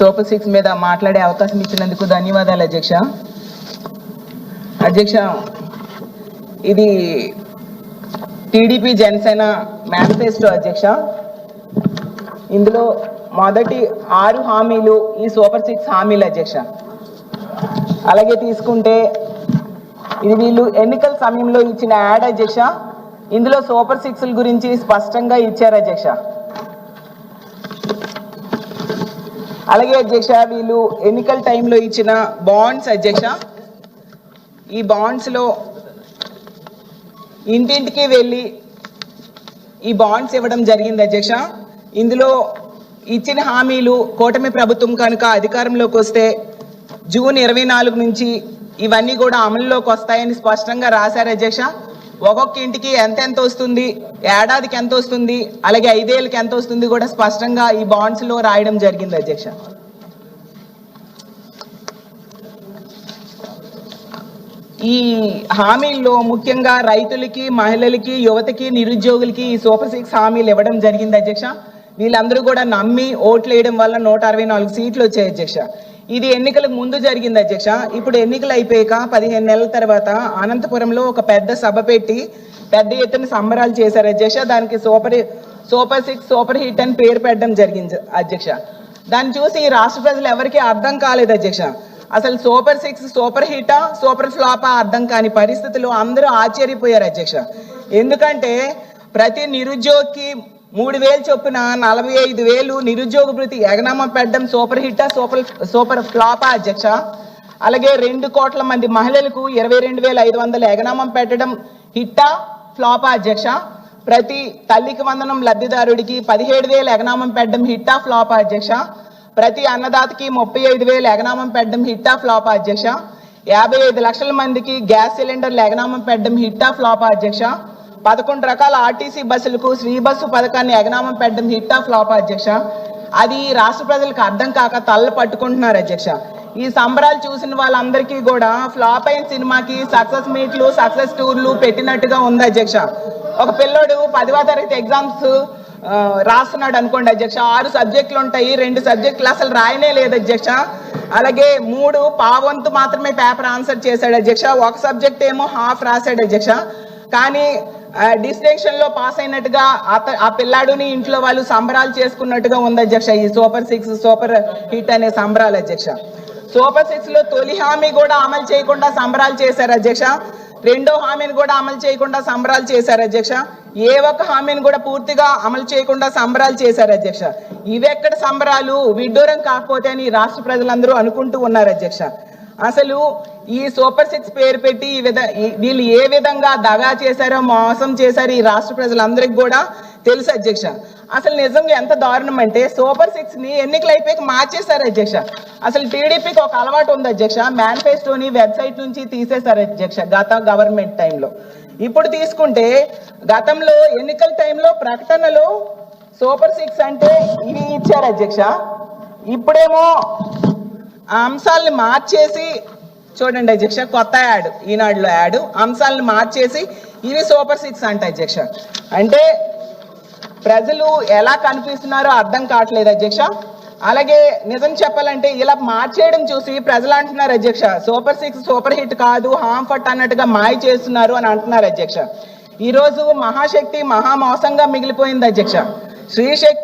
Super six మీద మాట్లాడే అవకాశం ఇచ్చినందుకు ధన్యవాదాలు అధ్యక్ష. అధ్యక్ష ఇది టీడీపీ జనసేన మేనిఫెస్టో అధ్యక్ష. ఇందులో మొదటి ఆరు హామీలు ఈ సూపర్ సిక్స్ హామీలు అధ్యక్ష. అలాగే తీసుకుంటే ఇది వీళ్ళు ఎన్నికల సమయంలో ఇచ్చిన యాడ్ అధ్యక్ష. ఇందులో సూపర్ సిక్స్ల గురించి స్పష్టంగా ఇచ్చారు అధ్యక్ష. అలాగే అధ్యక్ష వీళ్ళు ఎన్నికల టైంలో ఇచ్చిన బాండ్స్ అధ్యక్ష ఈ బాండ్స్లో ఇంటింటికి వెళ్ళి ఈ బాండ్స్ ఇవ్వడం జరిగింది అధ్యక్ష. ఇందులో ఇచ్చిన హామీలు కూటమి ప్రభుత్వం కనుక అధికారంలోకి వస్తే జూన్ ఇరవై నాలుగు నుంచి ఇవన్నీ కూడా అమలులోకి వస్తాయని స్పష్టంగా రాశారు అధ్యక్ష. ఒక్కొక్క ఇంటికి ఎంత ఎంత వస్తుంది ఏడాదికి ఎంత వస్తుంది అలాగే ఐదేళ్ళకి ఎంత వస్తుంది కూడా స్పష్టంగా ఈ బాండ్స్లో రాయడం జరిగింది అధ్యక్ష. ఈ హామీల్లో ముఖ్యంగా రైతులకి మహిళలకి యువతకి నిరుద్యోగులకి ఈ సూపర్ సిక్స్ హామీలు ఇవ్వడం జరిగింది అధ్యక్ష. వీళ్ళందరూ కూడా నమ్మి ఓట్లు వేయడం వల్ల నూట అరవై నాలుగు సీట్లు వచ్చాయి అధ్యక్ష. ఇది ఎన్నికలకు ముందు జరిగింది అధ్యక్ష. ఇప్పుడు ఎన్నికలు అయిపోయాక పదిహేను నెలల తర్వాత అనంతపురంలో ఒక పెద్ద సభ పెట్టి పెద్ద ఎత్తున సంబరాలు చేశారు అధ్యక్ష. దానికి super super six super hit అని పేరు పెట్టడం జరిగింది అధ్యక్ష. దాన్ని చూసి ఈ రాష్ట్ర ప్రజలు ఎవరికీ అర్థం కాలేదు అధ్యక్ష. అసలు సూపర్ సిక్స్ సూపర్ హిటా సూపర్ ఫ్లాపా అర్థం కాని పరిస్థితులు అందరూ ఆశ్చర్యపోయారు అధ్యక్ష. ఎందుకంటే ప్రతి నిరుద్యోగికి మూడు వేలు చొప్పున నలభై ఐదు వేలు నిరుద్యోగ భృతి ఎగనామం పెట్టడం సూపర్ హిట్టా సూపర్ సూపర్ ఫ్లాపా అధ్యక్ష. అలాగే రెండు కోట్ల మంది మహిళలకు ఇరవై రెండు వేల ఐదు వందల ఎగనామం పెట్టడం హిట్టా ఫ్లాపా అధ్యక్ష. ప్రతి తల్లికి వందనం లబ్ధిదారుడికి పదిహేడు వేల ఎగనామం పెట్టడం హిట్టా ఫ్లాపా అధ్యక్ష. ప్రతి అన్నదాతకి ముప్పై ఐదు వేలు ఎగనామం పెట్టడం హిట్టా ఫ్లాపా అధ్యక్ష. యాభై ఐదు లక్షల మందికి గ్యాస్ సిలిండర్లు ఎగనామం పెట్టడం హిట్టా ఫ్లాపా అధ్యక్ష. పదకొండు రకాల ఆర్టీసీ బస్సులకు శ్రీ బస్సు పథకాన్ని ఎగనామం పెట్టడం ఆ ఫ్లాప్ అధ్యక్ష. అది రాష్ట్ర ప్రజలకు అర్థం కాక తల్ల పట్టుకుంటున్నారు అధ్యక్ష. ఈ సంబరాలు చూసిన వాళ్ళందరికీ కూడా ఫ్లాప్ అయిన సినిమాకి సక్సెస్ మీట్లు సక్సెస్ టూర్లు పెట్టినట్టుగా ఉంది అధ్యక్ష. ఒక పిల్లోడు పదివ తరగతి ఎగ్జామ్స్ రాస్తున్నాడు అనుకోండి అధ్యక్ష. ఆరు సబ్జెక్టులు ఉంటాయి రెండు సబ్జెక్టులు అసలు రాయనే లేదు అధ్యక్ష. అలాగే మూడు పావంతు మాత్రమే పేపర్ ఆన్సర్ చేశాడు అధ్యక్ష. ఒక సబ్జెక్ట్ ఏమో హాఫ్ రాశాడు అధ్యక్ష. కానీ డిస్టింక్షన్లో పాస్ అయినట్టుగా అత- ఆ పిల్లాడుని ఇంట్లో వాళ్ళు సంబరాలు చేసుకున్నట్టుగా ఉంది అధ్యక్ష. ఈ సూపర్ సిక్స్ సూపర్ హిట్ అనే సంబరాలు అధ్యక్ష. సూపర్ సిక్స్లో తొలి హామీ కూడా అమలు చేయకుండా సంబరాలు చేశారు అధ్యక్ష. రెండో హామీని కూడా అమలు చేయకుండా సంబరాలు చేశారు అధ్యక్ష. ఏ ఒక్క హామీని కూడా పూర్తిగా అమలు చేయకుండా సంబరాలు చేశారు అధ్యక్ష. ఇవెక్కడ సంబరాలు? విడ్డూరం కాకపోతే అని రాష్ట్ర ప్రజలందరూ అనుకుంటూ ఉన్నారు అధ్యక్ష. అసలు ఈ సూపర్ సిక్స్ పేరు పెట్టి ఈ విధ వీళ్ళు ఏ విధంగా దగా చేశారో మోసం చేశారో ఈ రాష్ట్ర ప్రజలందరికీ కూడా తెలుసు అధ్యక్ష. అసలు నిజంగా ఎంత దారుణం అంటే సూపర్ సిక్స్ని ఎన్నికలు అయిపోయాక మార్చేశారు అధ్యక్ష. అసలు టీడీపీకి ఒక అలవాటు ఉంది అధ్యక్ష. మేనిఫెస్టోని వెబ్సైట్ నుంచి తీసేశారు అధ్యక్ష గత గవర్నమెంట్ టైంలో. ఇప్పుడు తీసుకుంటే గతంలో ఎన్నికల టైంలో ప్రకటనలో సూపర్ సిక్స్ అంటే ఇవి ఇచ్చారు అధ్యక్ష. ఇప్పుడేమో అంశాల్ని మార్చేసి చూడండి అధ్యక్ష కొత్త యాడ్ ఈనాడులో యాడ్. అంశాలను మార్చేసి ఇవి సూపర్ సిక్స్ అంట అధ్యక్ష. అంటే ప్రజలు ఎలా కనిపిస్తున్నారో అర్థం కావట్లేదు అధ్యక్ష. అలాగే నిజం చెప్పాలంటే ఇలా మార్చేయడం చూసి ప్రజలు అంటున్నారు అధ్యక్ష. సూపర్ సిక్స్ సూపర్ హిట్ కాదు హాంఫట్ అన్నట్టుగా మాయ చేస్తున్నారు అని అంటున్నారు అధ్యక్ష. ఈ రోజు మహాశక్తి మహా మోసంగా మిగిలిపోయింది అధ్యక్ష. శ్రీశక్తి